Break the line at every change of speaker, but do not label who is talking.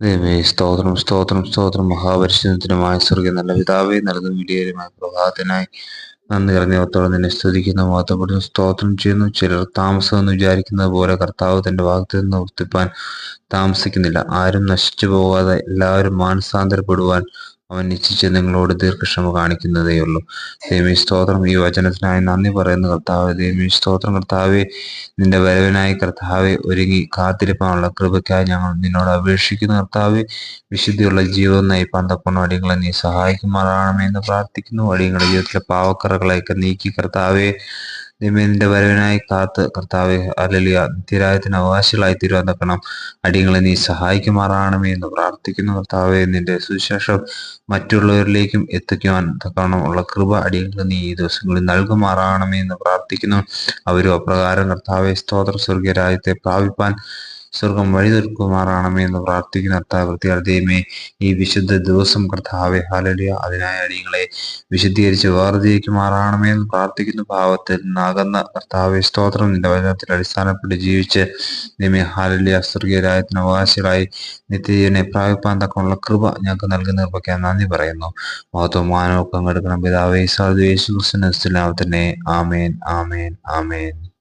ദൈവമേ സ്തോത്രം സ്തോത്രം സ്തോത്രം. മഹാപരിശുദ്ധത്തിനുമായ സ്വർഗീയ നല്ല പിതാവേ നൽകുന്ന വിലയേറുമായ പ്രഭാതത്തിനായി നന്ദി നിറഞ്ഞവത്തോടെ നിന്നെ സ്തുതിക്കുന്ന മഹത്വപ്പെടുന്നു സ്തോത്രം ചെയ്യുന്നു. ചിലർ താമസം എന്ന് വിചാരിക്കുന്നത് പോലെ കർത്താവ് തന്റെ വാഗ്ദത്തം നിവർത്തിപ്പാൻ താമസിക്കുന്നില്ല. ആരും നശിച്ചു പോകാതെ എല്ലാവരും മാനസാന്തരപ്പെടുവാൻ അവൻ നിശ്ചിച്ച് നിങ്ങളോട് ദീർഘക്ഷമ കാണിക്കുന്നതേയുള്ളൂ. ദേവി സ്തോത്രം ഈ വചനത്തിനായി നന്ദി പറയുന്ന കർത്താവ്. ദേവി സ്തോത്രം കർത്താവെ. നിന്റെ വരവിനായി കർത്താവെ ഒരുങ്ങി കാത്തിരിപ്പാനുള്ള കൃപയ്ക്കായി ഞങ്ങൾ നിന്നോട് അപേക്ഷിക്കുന്ന കർത്താവെ. വിശുദ്ധിയുള്ള ജീവിതം നയിപ്പാൻ തക്കണം അടിയങ്ങളെ നീ സഹായിക്കുമാറാണമെന്ന് പ്രാർത്ഥിക്കുന്നു. അടിയങ്ങളുടെ ജീവിതത്തിലെ പാവക്കറകളെയൊക്കെ നീക്കി കർത്താവെ. ദൈവമേ നിന്റെ വരവിനായി കാത്ത് കർത്താവെ അലലിയ നിത്യരായത്തിന് അവകാശികളായി തീരുവാൻ അടിയങ്ങളെ നീ സഹായിക്കുമാറാണമേ എന്ന് പ്രാർത്ഥിക്കുന്നു കർത്താവെ. നിന്റെ സുവിശേഷം മറ്റുള്ളവരിലേക്കും എത്തിക്കുവാൻ തക്കണം ഉള്ള കൃപ അടിയങ്ങളെ നീ ഈ ദിവസങ്ങളിൽ നൽകുമാറാണമേ എന്ന് പ്രാർത്ഥിക്കുന്നു. അവരും അപ്രകാരം കർത്താവെ സ്തോത്ര സ്വർഗീയ രാജ്യത്തെ പ്രാപിപ്പാൻ സ്വർഗം വഴിതീർക്കുമാറാണമേ എന്ന് പ്രാർത്ഥിക്കുന്ന കർത്താവ് വൃത്തിയാർദ്ദയമേ ഈ വിശുദ്ധ ദിവസം കർത്താവെ ഹാലലിയ അതിനായ അടിയങ്ങളെ വിശുദ്ധീകരിച്ച് വേർതിരിക്കുമാറാണമേ എന്ന് പ്രാർത്ഥിക്കുന്ന ഭാവത്തിൽ നാകുന്ന കർത്താവെ സ്തോത്രം. നിന്റെ വചനത്തിൽ അടിസ്ഥാനപ്പെട്ട് ജീവിച്ച് നിമി ഹാലലിയ സ്വർഗീയരായത്തിന് അവകാശികളായി നിത്യജീവനെ പ്രാപിപ്പാൻ തക്കമുള്ള കൃപ ഞങ്ങൾക്ക് നൽകുന്ന കൃപയ്ക്ക് നന്ദി പറയുന്നു. മഹത്വം മാനവൊക്കെ എടുക്കണം. പിതാവേ സാധു യേശു ക്രിസ്തുവിനെ ആമേൻ ആമേൻ ആമേൻ.